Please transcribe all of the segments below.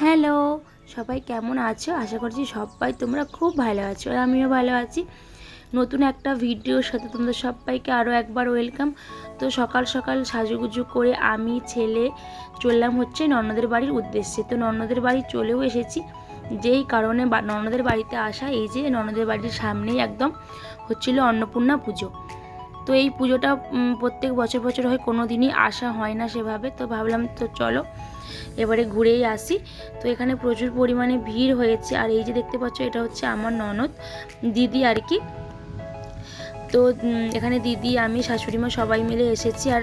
Hello, সবাই কেমন আছো? আশা করছি সবাই তোমরা খুব ভালো আছো আর আমিও ভালো আছি। নতুন একটা ভিডিওর সাথে তোমাদের সবাইকে আরও একবার ওয়েলকাম। তো সকাল সকাল সাজুগুজু করে আমি, ছেলে চললাম হচ্ছে ননদের বাড়ির উদ্দেশ্যে। তো ননদের বাড়ি চলেও এসেছি। যেই কারণে ননদের বাড়িতে আসা, এই যে ননদের বাড়ির সামনেই একদম হচ্ছিল অন্নপূর্ণা পুজো। তো এই পুজোটা প্রত্যেক বছর বছর হয় কোনো দিনই আসা হয় না সেভাবে। তো ভাবলাম, তো চলো, এবারে ঘুরেই আসি। তো এখানে প্রচুর পরিমাণে ভিড় হয়েছে। আর এই যে দেখতে পাচ্ছ, এটা হচ্ছে আমার ননদ, দিদি আর কি। তো এখানে দিদি, আমি শাশুড়িমা সবাই মিলে এসেছি। আর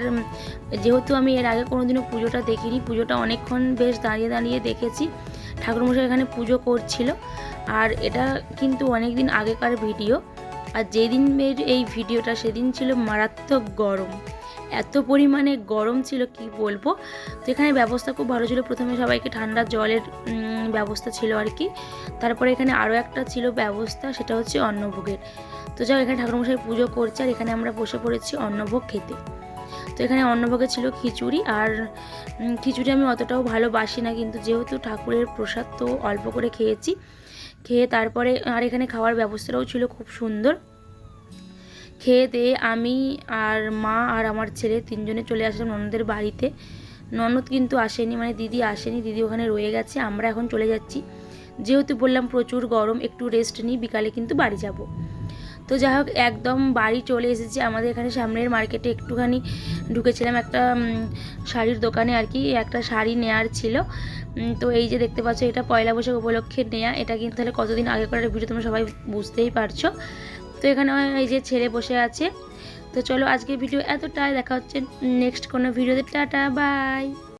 যেহেতু আমি এর আগে কোনোদিনও পুজোটা দেখিনি, পুজোটা অনেকক্ষণ বেশ দাঁড়িয়ে দাঁড়িয়ে দেখেছি। ঠাকুরমশাই এখানে পুজো করছিল। আর এটা কিন্তু অনেক দিন আগেকার ভিডিও। আর যেদিন এই ভিডিওটা সেদিন ছিল মারাত্মক গরম। এত পরিমাণে গরম ছিল, কি বলব? তো এখানে ব্যবস্থা খুব ভালো ছিল। প্রথমে সবাইকে ঠান্ডা জলের ব্যবস্থা ছিল আর কি। তারপরে এখানে আরও একটা ছিল ব্যবস্থা, সেটা হচ্ছে অন্নভোগের। তো যাও এখানে ঠাকুরমশাই পুজো করছে আর এখানে আমরা বসে পড়েছি অন্নভোগ খেতে। তো এখানে অন্নভোগে ছিল খিচুড়ি আর খিচুড়ি আমি অতটাও ভালোবাসি না, কিন্তু যেহেতু ঠাকুরের প্রসাদ তো অল্প করে খেয়েছি। খেয়ে তারপরে, আর এখানে খাওয়ার ব্যবস্থাটাও ছিল খুব সুন্দর। খেয়ে দিয়ে আমি আর মা আর আমার ছেলে তিনজনে চলে আসলাম ননদের বাড়িতে। ননদ কিন্তু আসেনি মানে দিদি আসেনি, দিদি ওখানে রয়ে গেছে, আমরা এখন চলে যাচ্ছি। যেহেতু বললাম প্রচুর গরম, একটু রেস্ট নিই, বিকালে কিন্তু বাড়ি যাব। তো যাই হোক, একদম বাড়ি চলে এসেছি, আমাদের এখানে সামনের মার্কেটে একটুখানি ঢুকেছিলাম একটা শাড়ির দোকানে আর কি, একটা শাড়ি নেয়ার ছিল। তো এই যে দেখতে পাচ্ছ, এটা পয়লা বৈশাখ উপলক্ষে নেয়া, এটা কিন্তু তাহলে কতদিন আগে করার ভিডিও তোমরা সবাই বুঝতেই পারছ। তো এখানে এই যে ছেড়ে বসে আছে। তো চলো আজকে ভিডিও এতটাই। দেখা হচ্ছে নেক্সট কোনো ভিডিওতে। Tata bye